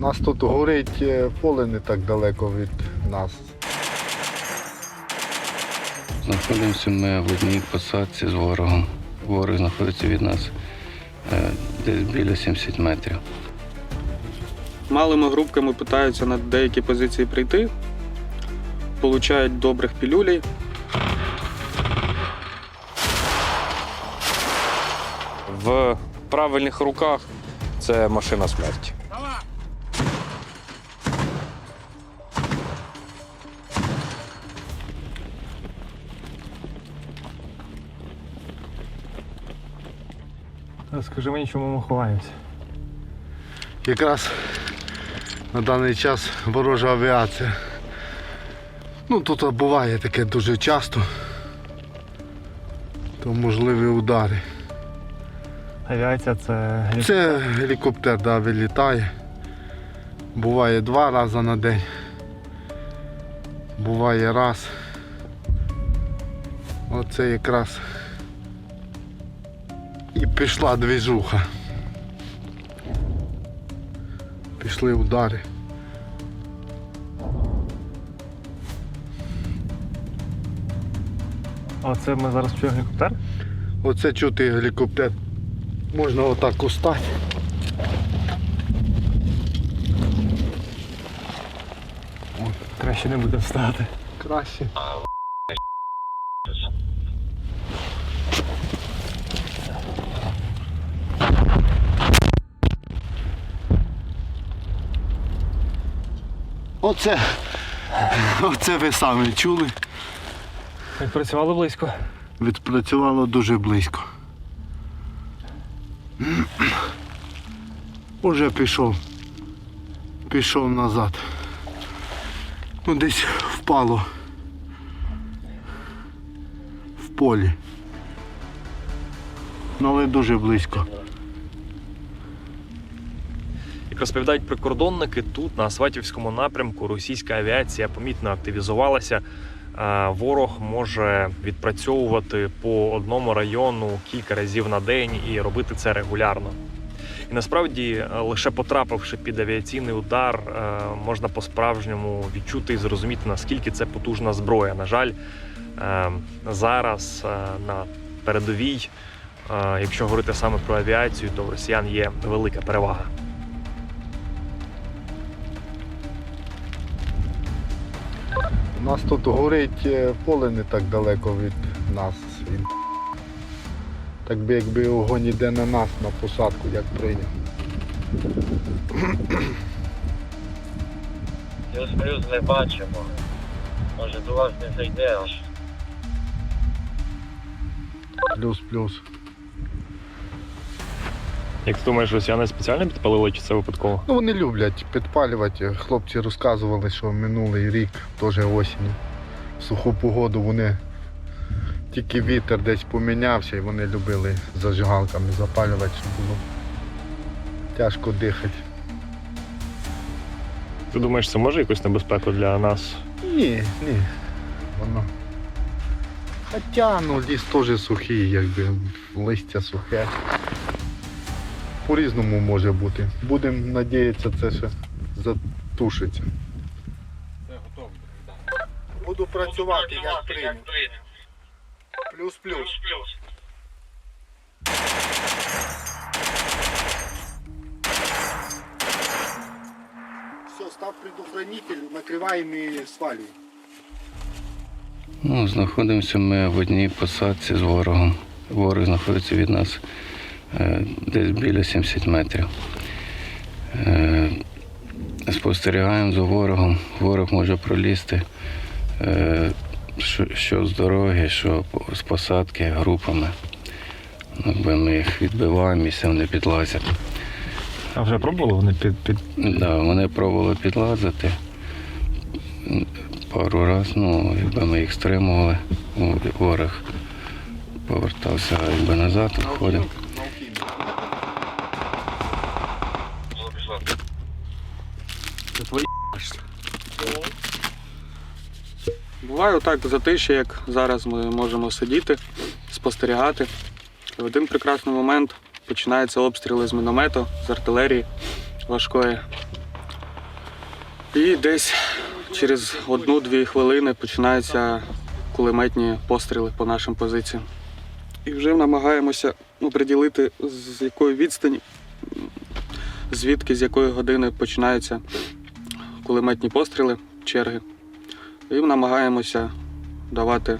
У нас тут горить е, поле не так далеко від нас. Знаходимося ми в одній посадці з ворогом. Ворог знаходиться від нас е, десь біля 70 метрів. Малими групками питаються на деякі позиції прийти, получають добрих пілюлей. В правильних руках це машина смерті. Скажи мені, чому ми ховаємося. Якраз на даний час ворожа авіація. Ну тут буває таке дуже часто. То можливі удари. Авіація це Це гелікоптер да, вилітає. Буває два рази на день. Буває раз. Оце якраз пішла двіжуха. Пішли удари. А це ми зараз чуємо гелікоптер? Оце чути гелікоптер. Можна отак устати. Краще не буде встати. Краще. Оце, оце ви самі чули. Відпрацювали близько. Відпрацювало дуже близько. Уже пішов. Пішов назад. Ну десь впало. В полі. Ну але дуже близько. Розповідають прикордонники, тут на Сватівському напрямку російська авіація помітно активізувалася. Ворог може відпрацьовувати по одному району кілька разів на день і робити це регулярно. І насправді, е, лише потрапивши під авіаційний удар, е, можна по-справжньому відчути і зрозуміти, наскільки це потужна зброя. На жаль, е, зараз е, на передовій, е, якщо говорити саме про авіацію, то в росіян є велика перевага. У нас тут горить е, поле не так далеко від нас. Так би якби огонь іде на нас на посадку, як прийняв. Плюс-плюс не бачимо. Може до вас не зайде аж. Плюс-плюс. Як ти думаєш, росіяни спеціально підпалили чи це випадково? Ну вони люблять підпалювати. Хлопці розказували, що минулий рік, теж осінь, в суху погоду вони тільки вітер десь помінявся і вони любили зажигалками запалювати, щоб було тяжко дихати. Ти думаєш, це може якусь небезпеку для нас? Ні, ні. Воно. Хоча ну, ліс теж сухий, якби листя сухе. По-різному може бути. Будемо надіятися, це ще затушиться. Буду працювати, як прийняв. Плюс-плюс. Все, став предохранитель, накриваємо і свалюємо. Ну, знаходимося ми в одній посадці з ворогом. Ворог знаходиться від нас десь біля 70 метрів. Е, спостерігаємо за ворогом. Ворог може пролізти е, що, з дороги, що з посадки групами. Якби ми їх відбиваємо, місця вони підлазять. А вже пробували вони під, під... Да, вони пробували підлазити пару разів, ну, якби ми їх стримували, ну, ворог повертався якби назад, відходив. Буває отак затиші, як зараз ми можемо сидіти, спостерігати. В один прекрасний момент починаються обстріли з міномету, з артилерії важкої. І десь через одну-дві хвилини починаються кулеметні постріли по нашим позиціям. І вже намагаємося ну, з якої відстані, звідки, з якої години починаються кулеметні постріли, черги. І намагаємося давати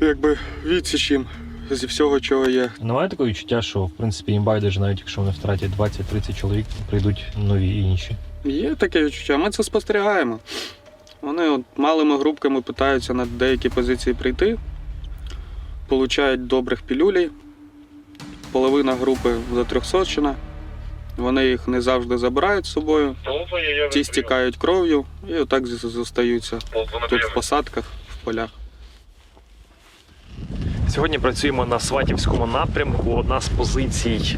якби відсіч їм зі всього, чого є. Немає такого відчуття, що в принципі їм байдуже, навіть якщо вони втратять 20-30 чоловік, прийдуть нові і інші. Є таке відчуття, ми це спостерігаємо. Вони от малими групками питаються на деякі позиції прийти, получають добрих пілюлей. Половина групи затрьохсотчина. Вони їх не завжди забирають з собою, ті стікають кров'ю і отак зостаються тут в посадках, в полях. Сьогодні працюємо на Сватівському напрямку. Одна з позицій,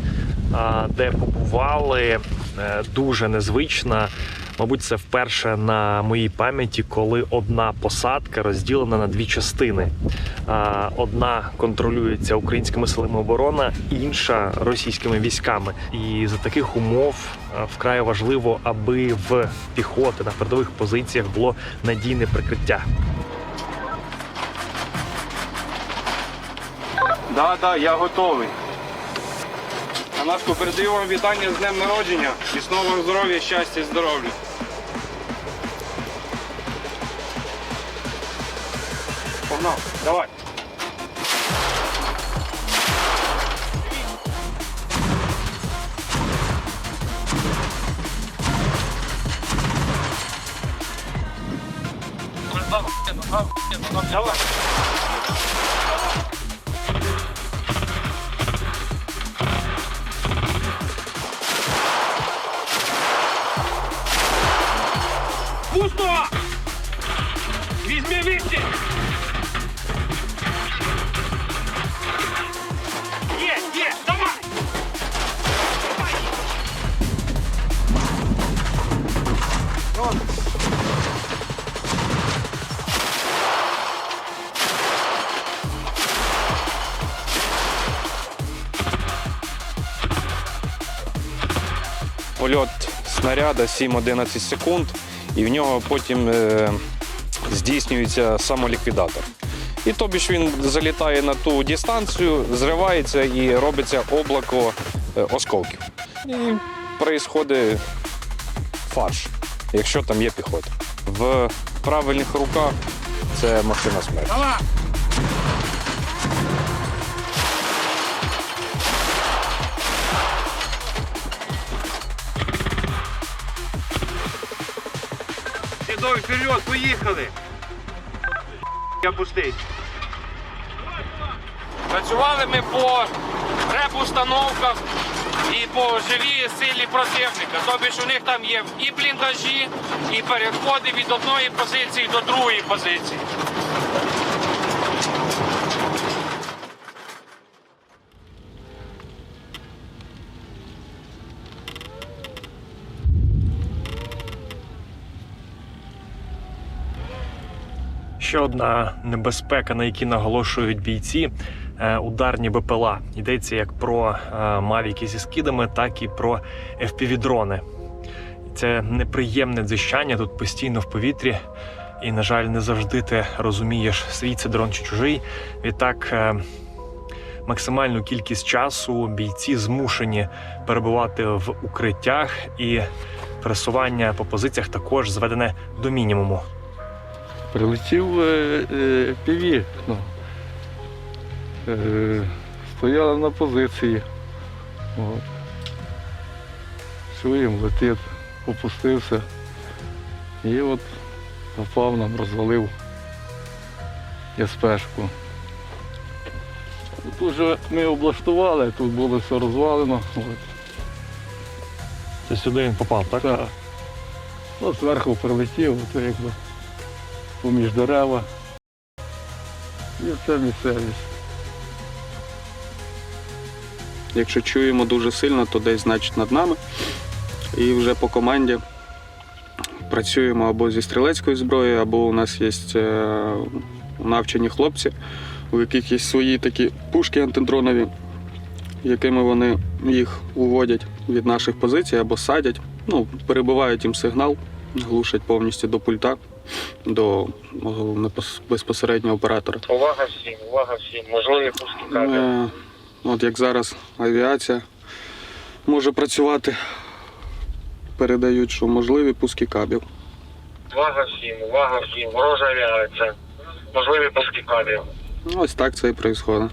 де побували, е, дуже незвична. Мабуть, це вперше на моїй пам'яті, коли одна посадка розділена на дві частини. Одна контролюється українськими силами оборони, інша російськими військами. І за таких умов вкрай важливо, аби в піхоти на передових позиціях було надійне прикриття. Да, да, я готовий. Анашко, передаю вам вітання з днем народження. Міцного вам здоров'я, щастя здоров'я. Погнав, давай. Давай. Пусто! Візьми вище! Польот снаряда 7-11 секунд, і в нього потім е, здійснюється самоліквідатор. І тобі ж він залітає на ту дистанцію, зривається і робиться облако е, осколків. І відбувається фарш, якщо там є піхота. В правильних руках це машина смерті. Сідой, вперед, поїхали! Я пустий. Працювали ми по реп-установках і по живій силі противника. Тобі ж у них там є і бліндажі, і переходи від одної позиції до другої позиції. Ще одна небезпека, на які наголошують бійці ударні БПЛА. Йдеться як про е, мавіки зі скидами, так і про FPV-дрони. Це неприємне дзищання тут постійно в повітрі. І, на жаль, не завжди ти розумієш, свій це дрон чи чужий. Відтак, е, максимальну кількість часу бійці змушені перебувати в укриттях, і пересування по позиціях також зведене до мінімуму. Прилетів е, е. Ну. Е, стояли на позиції. От. Чуємо, летить, опустився. І от попав нам, розвалив СПшку. Тут вже ми облаштували, тут було все розвалено. От. Це сюди він попав, так? Так. От зверху прилетів, от якби поміж дерева. І це місцевість. Якщо чуємо дуже сильно, то десь значить над нами. І вже по команді працюємо або зі стрілецькою зброєю, або у нас є е, навчені хлопці, у яких є свої такі пушки антидронові, якими вони їх уводять від наших позицій або садять, ну, перебивають їм сигнал глушать повністю до пульта, до мого безпосереднього оператора. Увага всім, увага всім. Можливі кабель. Е, От як зараз авіація може працювати, передають, що можливі пуски кабів. Увага всім, увага всім. Ворожа авіація. Можливі пуски. Ну, Ось так це і відбувається.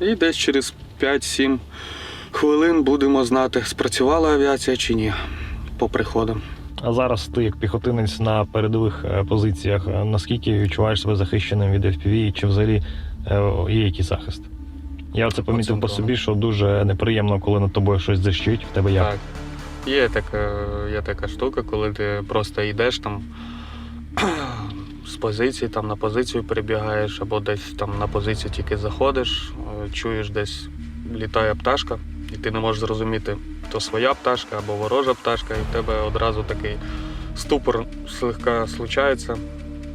І десь через 5-7 хвилин будемо знати, спрацювала авіація чи ні по приходам. А зараз ти, як піхотинець на передових е, позиціях, е, наскільки відчуваєш себе захищеним від FPV, чи взагалі е, є якийсь захист? Я оце помітив по собі, що дуже неприємно, коли над тобою щось защить, в тебе як? Так. Є така, є така штука, коли ти просто йдеш там з позиції, там на позицію перебігаєш, або десь там на позицію тільки заходиш, е, чуєш десь літає пташка, і ти не можеш зрозуміти, то своя пташка або ворожа пташка, і в тебе одразу такий ступор слегка случається.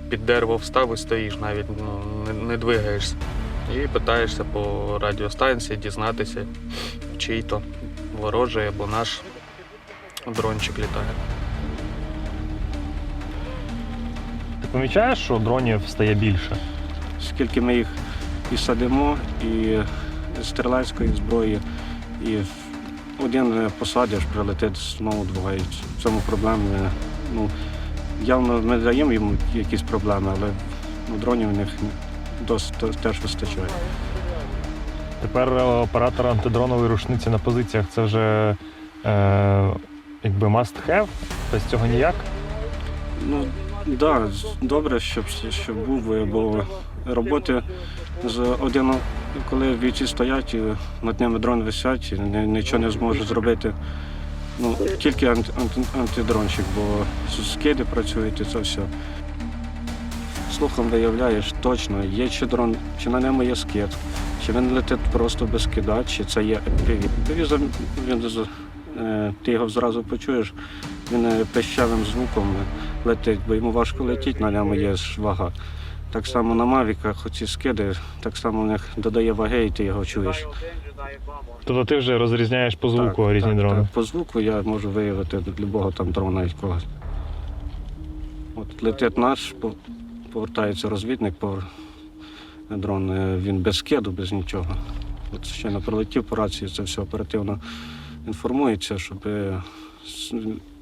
Під дерево встав і стоїш, навіть ну, не, не двигаєшся. І питаєшся по радіостанції дізнатися, чий то ворожий або наш дрончик літає. Ти помічаєш, що дронів стає більше? скільки ми їх і садимо, і стрілецької зброї, і один посадиш, прилетить знову двоє. В цьому проблем не. Ну, явно ми даємо йому якісь проблеми, але ну, дронів у них досить теж вистачає. Тепер е, оператор антидронової рушниці на позиціях це вже е, якби must have, без цього ніяк. Ну, так, да, добре, щоб, щоб був, е, бо роботи з один, коли бійці стоять, і над ними дрон висять, і нічого не зможуть зробити. Ну, тільки анти, анти, антидрончик, бо скиди працюють і це все. Слухом виявляєш точно, є чи дрон, чи на ньому є скид, чи він летить просто без скида, чи це є привід. Привізор, він, е, ти його зразу почуєш, він е, пищавим звуком летить, бо йому важко летіти, на ньому є вага. Так само на мавіках оці скиди, так само в них додає ваги, і ти його чуєш. Тобто ти вже розрізняєш по звуку різні так, дрони. Так. По звуку я можу виявити любого там дрона якогось. От летить наш, повертається розвідник, повер- дрон, е, він без скеду, без нічого. От ще не прилетів по рації, це все оперативно інформується, щоб е,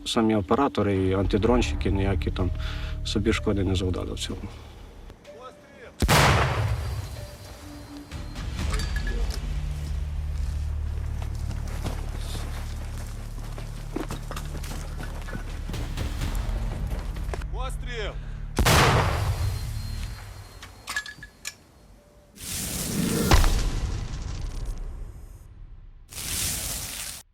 самі оператори і антидронщики ніякі там собі шкоди не завдали в цьому.